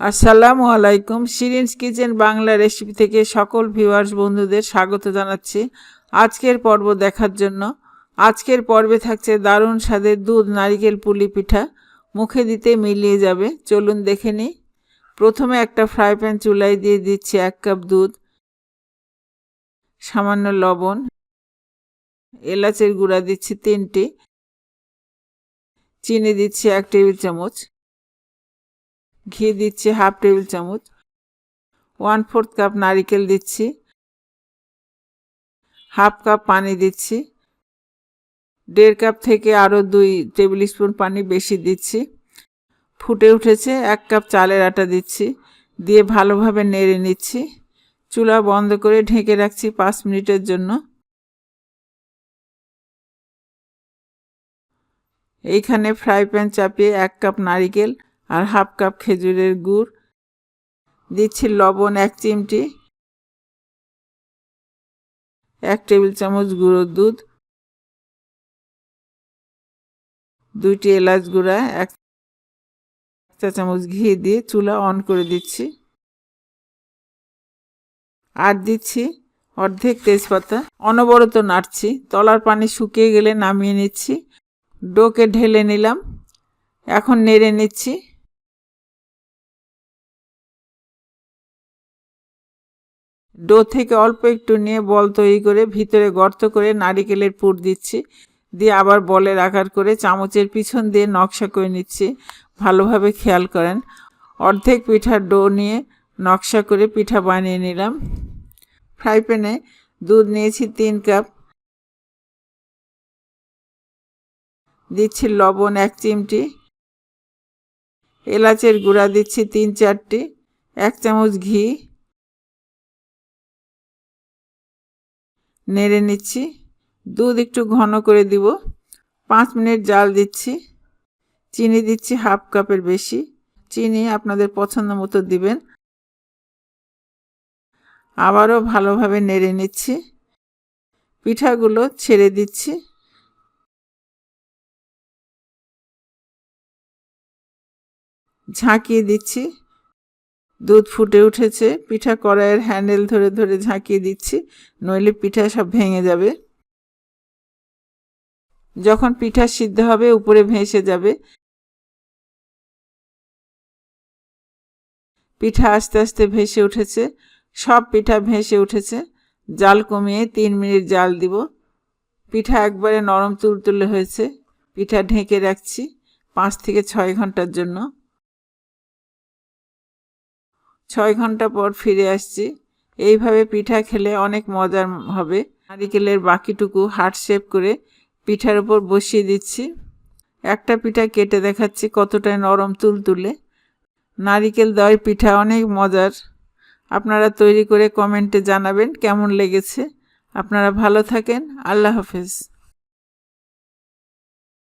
আসসালামু আলাইকুম। সিরিন্স kitchen Bangla recipe থেকে সকল ভিউয়ার্স, বন্ধুদের স্বাগত জানাচ্ছি আজকের পর্ব দেখার জন্য। আজকের পর্বে থাকছে দারুণ স্বাদের দুধ নারিকেল পুলি পিঠা। মুখে দিতে মিলিয়ে যাবে। চলুন দেখে নিই। প্রথমে একটা ফ্রাই প্যান চুলায় দিয়ে দিচ্ছি এক কাপ দুধ, সামান্য লবণ, এলাচের গুঁড়া দিচ্ছি তিনটি, চিনি দিচ্ছি এক টেবিল চামচ ঘি দিচ্ছি হাফ টেবিল চামচ। ওয়ান ফোর্থ কাপ নারিকেল দিচ্ছি। হাফ কাপ পানি দিচ্ছি। দেড় কাপ থেকে আরও দুই টেবিল স্পুন পানি বেশি দিচ্ছি। ফুটে উঠেছে এক কাপ চালের আটা দিচ্ছি। দিয়ে ভালোভাবে নেড়ে নিচ্ছি। চুলা বন্ধ করে ঢেকে রাখছি পাঁচ মিনিটের জন্য। এইখানে ফ্রাই প্যান চাপিয়ে এক কাপ নারিকেল আর হাফ কাপ খেজুরের গুড়। দিচ্ছি লবণ এক চিমটি। এক টেবিল চামচ গুঁড়োর দুধ। দুইটি এলাচ গুঁড়া, এক চা চামচ ঘি দিয়ে চুলা অন করে দিচ্ছি। আর দিচ্ছি অর্ধেক তেজপাতা। অনবরত নাড়ছি। তলার পানি শুকিয়ে গেলে নামিয়ে নিচ্ছি। ডোকে ঢেলে নিলাম। এখন নেড়ে নিচ্ছি। ডো থেকে অল্প একটু নিয়ে বল তৈরি করে ভিতরে গর্ত করে নারিকেলের পুর দিচ্ছি। দিয়ে আবার বলের আকার করে চামচের পিছন দিয়ে নকশা করে নিচ্ছি। ভালোভাবে খেয়াল করেন। অর্ধেক পিঠার ডো নিয়ে নকশা করে পিঠা বানিয়ে নিলাম। ফ্রাই প্যানে দুধ নিয়েছি তিন কাপ। দিচ্ছি লবণ এক চিমটি। এলাচের গুঁড়া দিচ্ছি তিন চারটি। এক চামচ ঘি। নেড়ে নিচ্ছি। দুধ একটু ঘন করে দিব। পাঁচ মিনিট জাল দিচ্ছি। চিনি দিচ্ছি হাফ কাপের বেশি। চিনি আপনাদের পছন্দ মতো দিবেন। আবারও ভালোভাবে নেড়ে নিচ্ছি। পিঠাগুলো ছেড়ে দিচ্ছি। ঝাঁকিয়ে দিচ্ছি। দুধ ফুটে উঠেছে, পিঠা কড়াইয়ের হ্যান্ডেল ধরে ধরে ঝাঁকিয়ে দিচ্ছি, নইলে পিঠা সব ভেঙে যাবে। যখন পিঠা সিদ্ধ হবে, উপরে ভেসে যাবে। পিঠা আস্তে আস্তে ভেসে উঠেছে, সব পিঠা ভেসে উঠেছে। জাল কমিয়ে তিন মিনিট জাল দিব। পিঠা একবারে নরম তুলতুলে হয়েছে। পিঠা ঢেকে রাখছি পাঁচ থেকে ছয় ঘণ্টার জন্য। ছয় ঘণ্টা পর ফিরে আসছি। এইভাবে পিঠা খেলে অনেক মজার হবে। নারিকেলের বাকিটুকু হার্ট শেপ করে পিঠার উপর বসিয়ে দিচ্ছি। একটা পিঠা কেটে দেখাচ্ছি কতটা নরম তুলতুলে নারিকেল দই পিঠা অনেক মজার। আপনারা তৈরি করে কমেন্টে জানাবেন কেমন লেগেছে। আপনারা ভালো থাকেন। আল্লাহ হাফেজ।